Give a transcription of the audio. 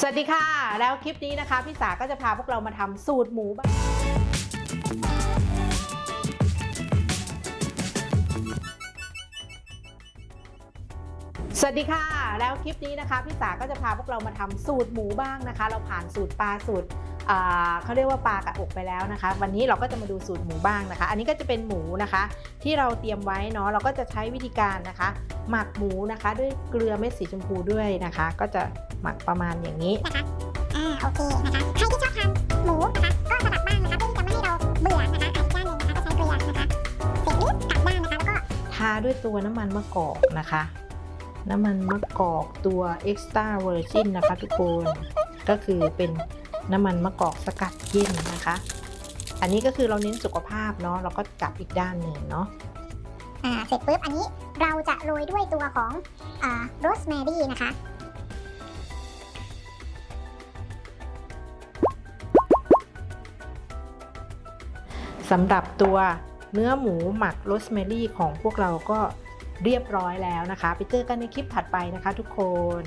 สวัสดีค่ะ แล้วคลิปนี้นะคะพี่สาก็จะพาพวกเรามาทำสูตรหมูบ้างสวัสดีค่ะ แล้วคลิปนี้นะคะพี่สาก็จะพาพวกเรามาทำสูตรหมูบ้างนะคะ เราผ่านสูตรปลาสูตร เขาเรียกว่าปลากระอกไปแล้วนะคะ วันนี้เราก็จะมาดูสูตรหมูบ้างนะคะ อันนี้ก็จะเป็นหมูนะคะ ที่เราเตรียมไว้เนาะเราก็จะใช้วิธีการนะคะ หมักหมูนะคะ ด้วยเกลือเม็ดสีชมพูด้วยนะคะ ก็จะหมักประมาณอย่างนี้นะคะอ่าโอเคนะคะใครที่ชอบทานหมูนะคะก็สลับบ้างนะคะเพื่อที่จะไม่ให้เราเบื่อนะคะอีกด้านหนึ่งนะคะก็ใช้เกลือนะคะเสร็จนิดกลับด้านนะคะแล้วก็ทาด้วยตัวน้ำมันมะกอกนะคะน้ำมันมะกอกตัว extra virgin นะคะทุกคน ก็คือเป็น น้ำมันมะกอกสกัดเย็นนะคะ อันนี้ก็คือเราเน้นสุขภาพเนาะเราก็กลับอีกด้านหนึ่งเนาะอ่าเสร็จปุ๊บอันนี้เราจะโรยด้วยตัวของอ่าโรสแมรี่นะคะ สำหรับตัวเนื้อหมูหมักโรสแมรี่ของพวกเราก็เรียบร้อยแล้วนะคะ ไปเจอกันในคลิปถัดไปนะคะทุกคน